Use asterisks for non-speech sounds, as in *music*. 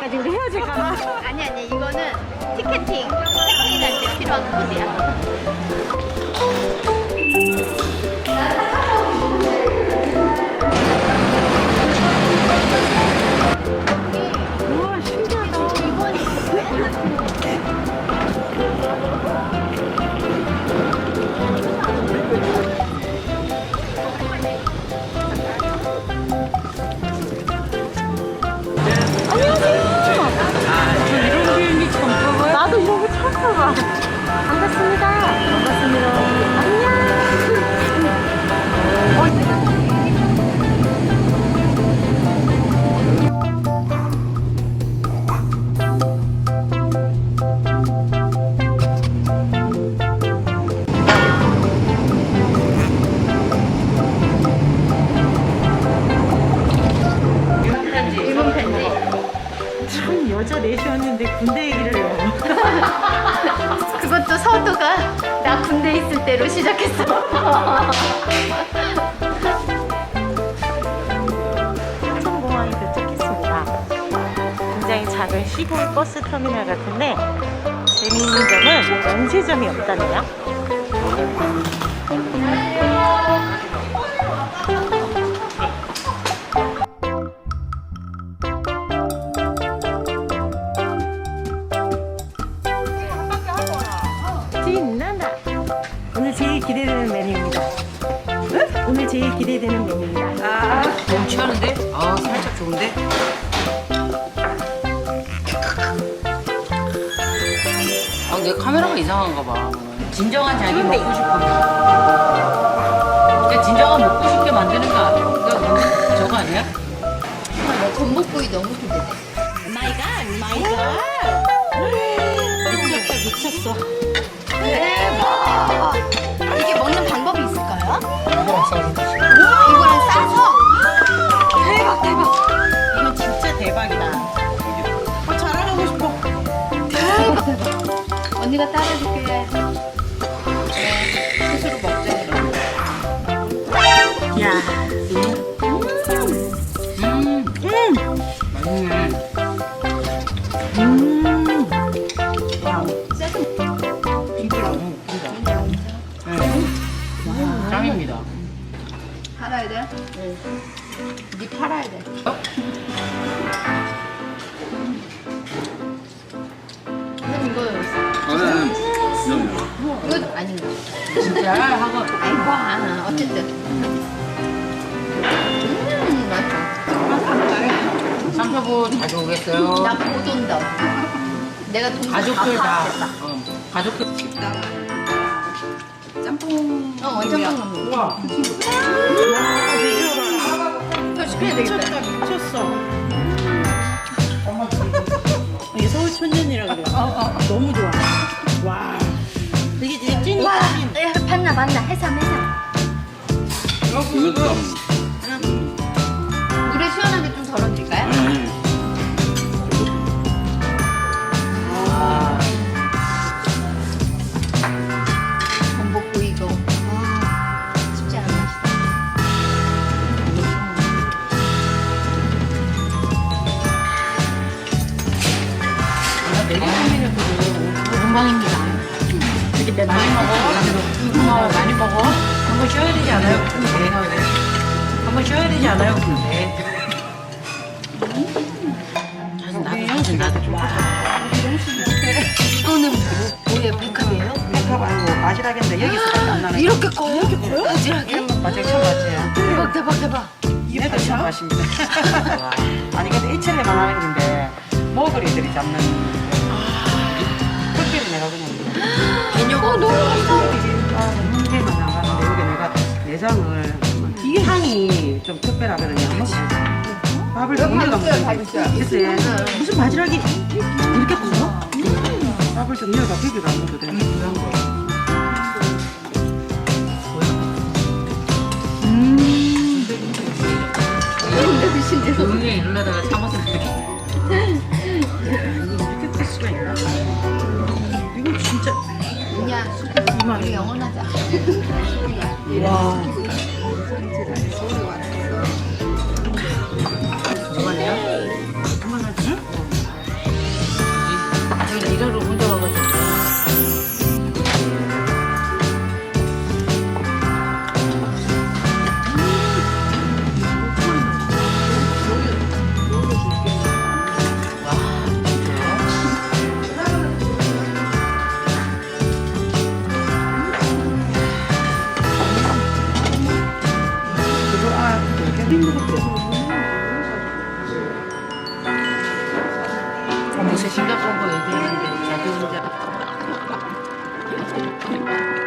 아직 우리 헤어질까 봐. 아니 아니 이거는 티켓팅 체크인 할때 필요한 코드야. 군대 있을 때로 시작했어. 삼성공항에 도착했습니다. 굉장히 작은 시골 버스 터미널 같은데 재미있는 점은 면세점이 없다네요. 제일 기대되는 메뉴입니다. 너무 취하는데? 아 살짝 좋은데? 아 내 카메라가 이상한가 봐 진정한 자기 먹고 싶으면 그러니까 진정한 먹고 싶게 만드는 거 아니야? 그거 저거 아니야? 전복구이 너무 기대돼. 마이 갓, 마이 갓. 미쳤다, 미쳤어. 대박. 하고 아이고 아, 어쨌든. 음 맛있어. 삼사부 자주 오겠어요 나못 온다. 내가 돈 가족들 다 다. 어, 가족들 짬뽕 어 완전 먹는 거. 우와 더 시켜야 되겠다. 미쳤다, 미쳤어. 이게 서울 촌년이라 그래. 너무 좋아. 에, 봤나 봤나 해삼 해삼. 이것도 물에 시원하게 좀 덜어드릴까요? 음. 전복구 이거. 와, 쉽지 않은 맛이다. 내리카미는 금방입니다. 이렇게 많이 먹어. 먹어. 한 번 쉬어야 되지 않아요? 네. 한 번 쉬어야 되지 않아요? 네. 사실 나도 사실 나도 좀 이거는 뭐, 뭐예요? 백합이에요? 백합 아니고 바지락인데 여기서 안 나는 이렇게 커? 이렇게 커요? 바지락이? 바지락 참 맛이에요. 대박 대박 대박. 얘도 참 맛입니다. *laughs* 아니 근데 이철에만 하는 건데 먹으리들이 잡는 특별히 내가 그냥 개념. 어 너무 맛있어. 내장을 이게 향이 좀 특별하거든요. 한번. 밥을 정리가 있어요. 무슨 바지락이 이렇게 커? 밥을 정리가 비비가 안 먹어도 돼. 조용히 이러려다가 참아서 이렇게 클 수가 있나? 이거 진짜 야, 우리 영원 하 같아요. 어머, 심각한 거 얘기하는데 자주 혼자. *laughs*